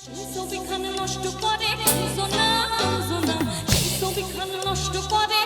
সেই নষ্ট করে কঞ্জনা কঞ্জনা সেই নষ্ট করে